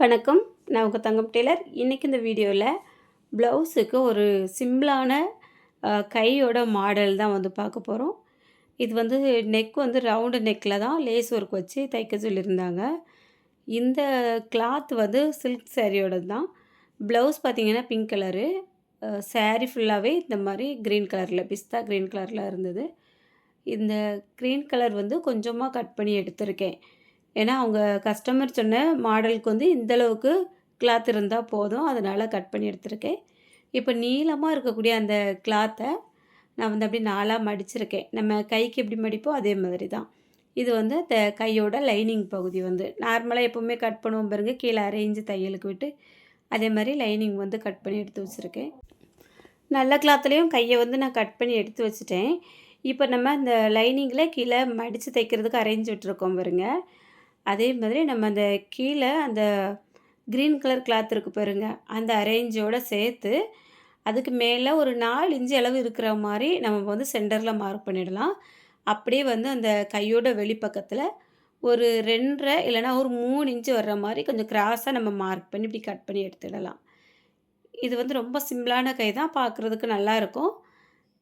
வணக்கம். நான் உங்கள் தங்கம் டெய்லர். இன்றைக்கி இந்த வீடியோவில் ப்ளவுஸுக்கு ஒரு சிம்பிளான கையோட மாடல் தான் வந்து பார்க்க போகிறோம் இது வந்து நெக் வந்து ரவுண்டு நெக்கில் தான் லேஸ் ஒர்க் வச்சு தைக்க சொல்லியிருந்தாங்க. இந்த கிளாத் வந்து சில்க் சேரீயோடது தான். ப்ளவுஸ் பார்த்தீங்கன்னா பிங்க் கலரு. சேரீ ஃபுல்லாகவே இந்த மாதிரி க்ரீன் கலரில் பிஸ்தா க்ரீன் கலரில் இருந்தது. இந்த க்ரீன் கலர் வந்து கொஞ்சமாக கட் பண்ணி எடுத்திருக்கேன். ஏன்னா அவங்க கஸ்டமர் சொன்ன மாடலுக்கு வந்து இந்த அளவுக்கு கிளாத் இருந்தால் போதும். அதனால் கட் பண்ணி எடுத்திருக்கேன். இப்போ நீளமாக இருக்கக்கூடிய அந்த கிளாத்தை நான் வந்து அப்படியே நாலாக மடிச்சிருக்கேன். நம்ம கைக்கு எப்படி மடிப்போ அதே மாதிரி தான் இது வந்து அந்த கையோட லைனிங் பகுதி வந்து. நார்மலாக எப்போவுமே கட் பண்ணுவோம் பாருங்க. கீழே அரேஞ்சு தையலுக்கு விட்டு அதே மாதிரி லைனிங் வந்து கட் பண்ணி எடுத்து வச்சுருக்கேன். நல்ல கிளாத்துலேயும் கையை வந்து நான் கட் பண்ணி எடுத்து வச்சுட்டேன். இப்போ நம்ம இந்த லைனிங்கில் கீழே மடித்து தைக்கிறதுக்கு அரேஞ்ச் விட்டுருக்கோம் பாருங்கள் அதே மாதிரி நம்ம அந்த கீழே அந்த க்ரீன் கலர் கிளாத் இருக்குது பாருங்க அந்த அரேஞ்சோட சேர்த்து அதுக்கு மேலே ஒரு நாலு இன்ச்சு அளவு இருக்கிற மாதிரி நம்ம வந்து சென்டரில் மார்க் பண்ணிடலாம். அப்படியே வந்து அந்த கையோட வெளிப்பக்கத்தில் ஒரு ரெண்டரை இல்லைன்னா ஒரு மூணு இன்ச்சு வர்ற மாதிரி கொஞ்சம் கிராஸாக நம்ம மார்க் பண்ணி இப்படி கட் பண்ணி எடுத்துடலாம். இது வந்து ரொம்ப சிம்பிளான கை தான் பார்க்குறதுக்கு நல்லாயிருக்கும்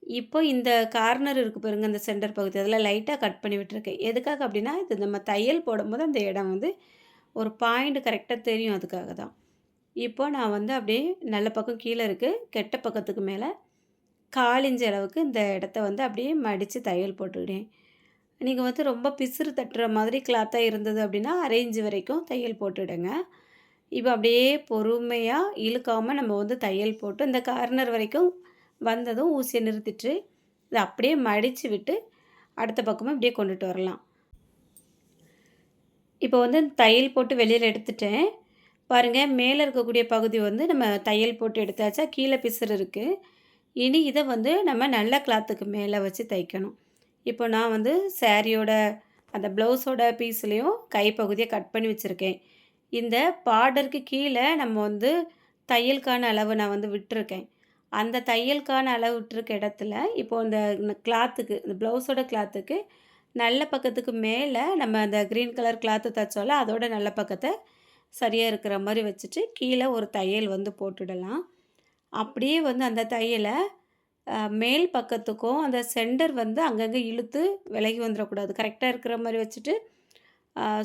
இப்போ இந்த கார்னர் இருக்குது பாருங்க அந்த சென்டர் பகுதி. அதில் லைட்டாக கட் பண்ணி விட்டுருக்கேன் எதுக்காக அப்படின்னா இது நம்ம தையல் போடும்போது அந்த இடம் வந்து ஒரு பாயிண்ட் கரெக்டாக தெரியும் அதுக்காக தான். இப்போ நான் வந்து அப்படியே நல்ல பக்கம் கீழே இருக்குது கெட்ட பக்கத்துக்கு மேலே காலிஞ்ச அளவுக்கு இந்த இடத்த வந்து அப்படியே மடித்து தையல் போட்டுக்கிட்டேன். நீங்கள் வந்து ரொம்ப பிசுறு தட்டுற மாதிரி கிளாத்தாக இருந்தது அப்படின்னா அரேஞ்சு வரைக்கும் தையல் போட்டுவிடுங்க இப்போ அப்படியே பொறுமையாக இழுக்காமல் நம்ம வந்து தையல் போட்டு இந்த கார்னர் வரைக்கும் வந்ததும் ஊசியை நிறுத்திட்டு இதை அப்படியே மடித்து விட்டு அடுத்த பக்கமும் இப்படியே கொண்டுட்டு வரலாம். இப்போ வந்து தையல் போட்டு வெளியில் எடுத்துட்டேன். பாருங்கள் மேலே இருக்கக்கூடிய பகுதி வந்து நம்ம தையல் போட்டு எடுத்தாச்சா கீழே பிசுறு இருக்குது இனி இதை வந்து நம்ம நல்ல கிளாத்துக்கு மேலே வச்சு தைக்கணும். இப்போ நான் வந்து சாரியோட அந்த ப்ளவுஸோட பீஸ்லேயும் கைப்பகுதியை கட் பண்ணி வச்சுருக்கேன். இந்த பார்டருக்கு கீழே நம்ம வந்து தையலுக்கான அளவு நான் வந்து விட்டுருக்கேன். அந்த தையலுக்கான அளவு விட்டுருக்க இடத்துல இப்போ இந்த கிளாத்துக்கு இந்த ப்ளவுஸோட கிளாத்துக்கு நல்ல பக்கத்துக்கு மேலே நம்ம அந்த க்ரீன் கலர் கிளாத்து தைச்சோல அதோட நல்ல பக்கத்தை சரியாக இருக்கிற மாதிரி வச்சுட்டு கீழே ஒரு தையல் வந்து போட்டுடலாம். அப்படியே வந்து அந்த தையலை மேல் பக்கத்துக்கும் அந்த சென்டர் வந்து அங்கங்கே இழுத்து விலகி வந்துடக்கூடாது. கரெக்டாக இருக்கிற மாதிரி வச்சுட்டு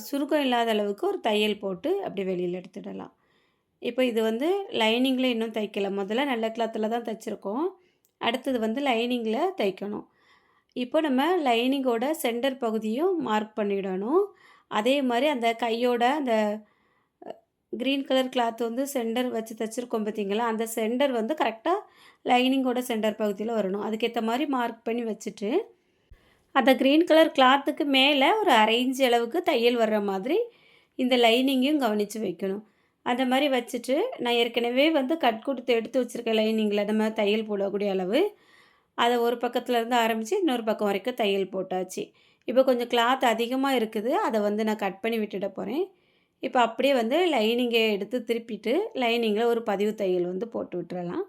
சுருக்கம் இல்லாத அளவுக்கு ஒரு தையல் போட்டு அப்படி வெளியில் எடுத்துடலாம். இப்போ இது வந்து லைனிங்கில் இன்னும் தைக்கல. முதல்ல நல்ல கிளாத்தில் தான் தைச்சிருக்கோம். அடுத்தது வந்து லைனிங்கில் தைக்கணும். இப்போ நம்ம லைனிங்கோட சென்டர் பகுதியும் மார்க் பண்ணிடணும். அதே மாதிரி அந்த கையோட அந்த க்ரீன் கலர் கிளாத் வந்து சென்டர் வச்சு தைச்சிருக்கோம் பார்த்தீங்களா அந்த சென்டர் வந்து கரெக்டாக லைனிங்கோட சென்டர் பகுதியில் வரணும். அதுக்கேற்ற மாதிரி மார்க் பண்ணி வச்சுட்டு அந்த க்ரீன் கலர் கிளாத்துக்கு மேலே ஒரு அரை இன்ச் அளவுக்கு தையல் வர்ற மாதிரி இந்த லைனிங்கையும் கவனித்து வைக்கணும். அந்த மாதிரி வச்சுட்டு நான் ஏற்கனவே வந்து கட் கொடுத்து எடுத்து வச்சுருக்க லைனிங்கில் நம்ம தையல் போடக்கூடிய அளவு அதை ஒரு பக்கத்துலேருந்து ஆரம்பித்து இன்னொரு பக்கம் வரைக்கும் தையல் போட்டாச்சு. இப்போ கொஞ்சம் கிளாத் அதிகமாக இருக்குது அதை வந்து நான் கட் பண்ணி விட்டுட போகிறேன் இப்போ அப்படியே வந்து லைனிங்கை எடுத்து திருப்பிட்டு லைனிங்கில் ஒரு பதிவு தையல் வந்து போட்டு விட்டுறலாம்.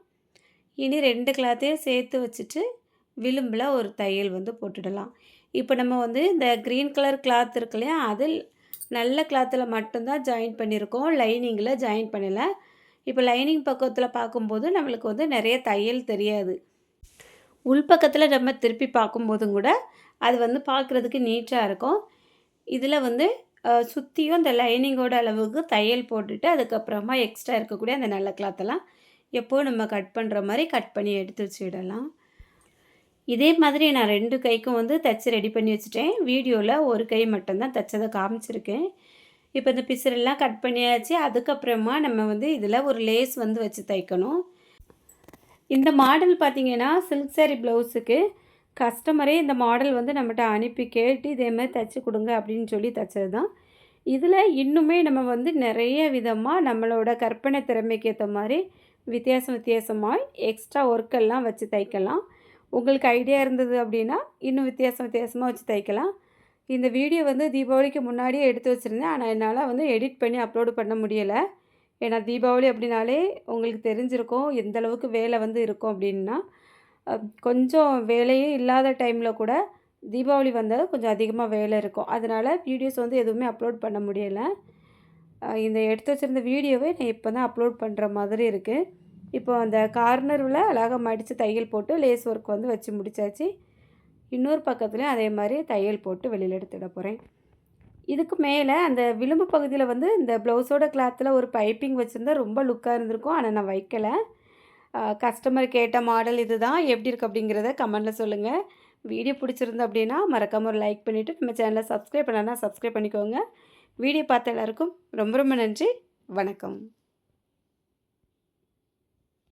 இனி ரெண்டு கிளாத்தையும் சேர்த்து வச்சுட்டு விளிம்பில் ஒரு தையல் வந்து போட்டுடலாம். இப்போ நம்ம வந்து இந்த க்ரீன் கலர் கிளாத் இருக்கு இல்லையா அதில் நல்ல கிளாத்தில் மட்டும்தான் ஜாயின் பண்ணியிருக்கோம். லைனிங்கில் ஜாயின் பண்ணலை. இப்போ லைனிங் பக்கத்தில் பார்க்கும்போது நம்மளுக்கு வந்து நிறைய தையல் தெரியாது. உள்பக்கத்தில் நம்ம திருப்பி பார்க்கும்போதும் கூட அது வந்து பார்க்குறதுக்கு நீட்டாக இருக்கும். இதில் வந்து சுற்றியும் அந்த லைனிங்கோட அளவுக்கு தையல் போட்டுட்டு அதுக்கப்புறமா எக்ஸ்ட்ரா இருக்கக்கூடிய அந்த நல்ல கிளாத்தெல்லாம் எப்போது நம்ம கட் பண்ணுற மாதிரி கட் பண்ணி எடுத்து வச்சிடலாம். இதே மாதிரி நான் ரெண்டு கைக்கும் வந்து தைச்சி ரெடி பண்ணி வச்சுட்டேன். வீடியோவில் ஒரு கை மட்டும்தான் தைச்சதை காமிச்சிருக்கேன். இப்போ இந்த பிசுறெல்லாம் கட் பண்ணியாச்சு. அதுக்கப்புறமா நம்ம வந்து இதில் ஒரு லேஸ் வந்து வச்சு தைக்கணும். இந்த மாடல் பார்த்தீங்கன்னா சில்க் சாரி ப்ளவுஸுக்கு கஸ்டமரே இந்த மாடல் வந்து நம்மகிட்ட அனுப்பி கேட்டு இதே மாதிரி தைச்சி கொடுங்க அப்படின்னு சொல்லி தைச்சது தான் இதில் இன்னுமே நம்ம வந்து நிறைய விதமாக நம்மளோட கற்பனை திறமைக்கு ஏற்ற மாதிரி வித்தியாசம் வித்தியாசமாக எக்ஸ்ட்ரா ஒர்க்கெல்லாம் வச்சு தைக்கலாம். உங்களுக்கு ஐடியா இருந்தது அப்படின்னா இன்னும் வித்தியாசம் வித்தியாசமாக வச்சு தைக்கலாம். இந்த வீடியோ வந்து தீபாவளிக்கு முன்னாடியே எடுத்து வச்சுருந்தேன். ஆனால் என்னால் வந்து எடிட் பண்ணி அப்லோடு பண்ண முடியலை. ஏன்னா தீபாவளி அப்படின்னாலே உங்களுக்கு தெரிஞ்சிருக்கும் எந்த அளவுக்கு வேலை வந்து இருக்கும் அப்படின்னா. கொஞ்சம் வேலையே இல்லாத டைமில் கூட தீபாவளி வந்தால் கொஞ்சம் அதிகமாக வேலை இருக்கும். அதனால் வீடியோஸ் வந்து எதுவுமே அப்லோட் பண்ண முடியலை. இந்த எடுத்து வச்சிருந்த வீடியோவே நான் இப்போ தான் அப்லோட் பண்ணுற மாதிரி இருக்குது. இப்போ அந்த கார்னரில் அழகா மடித்து தையல் போட்டு லேஸ் ஒர்க் வந்து வச்சு முடிச்சாச்சு. இன்னொரு பக்கத்துலேயும் அதே மாதிரி தையல் போட்டு வெளியில் எடுத்துட போகிறேன் இதுக்கு மேலே அந்த விளிம்பு பகுதியில் வந்து இந்த ப்ளவுஸோட கிளாத்தில் ஒரு பைப்பிங் வச்சுருந்தா ரொம்ப லுக்காக இருந்திருக்கும். ஆனால் நான் வைக்கல. கஸ்டமர் கேட்ட மாடல் இதுதான். எப்படி இருக்குது அப்படிங்கிறத கமெண்டில் சொல்லுங்கள் வீடியோ பிடிச்சிருந்தது அப்படின்னா மறக்காமல் ஒரு லைக் பண்ணிவிட்டு நம்ம சேனலை சப்ஸ்கிரைப் பண்ணலன்னா சப்ஸ்கிரைப் பண்ணிக்கோங்க. வீடியோ பார்த்த எல்லாருக்கும் ரொம்ப ரொம்ப நன்றி. வணக்கம்.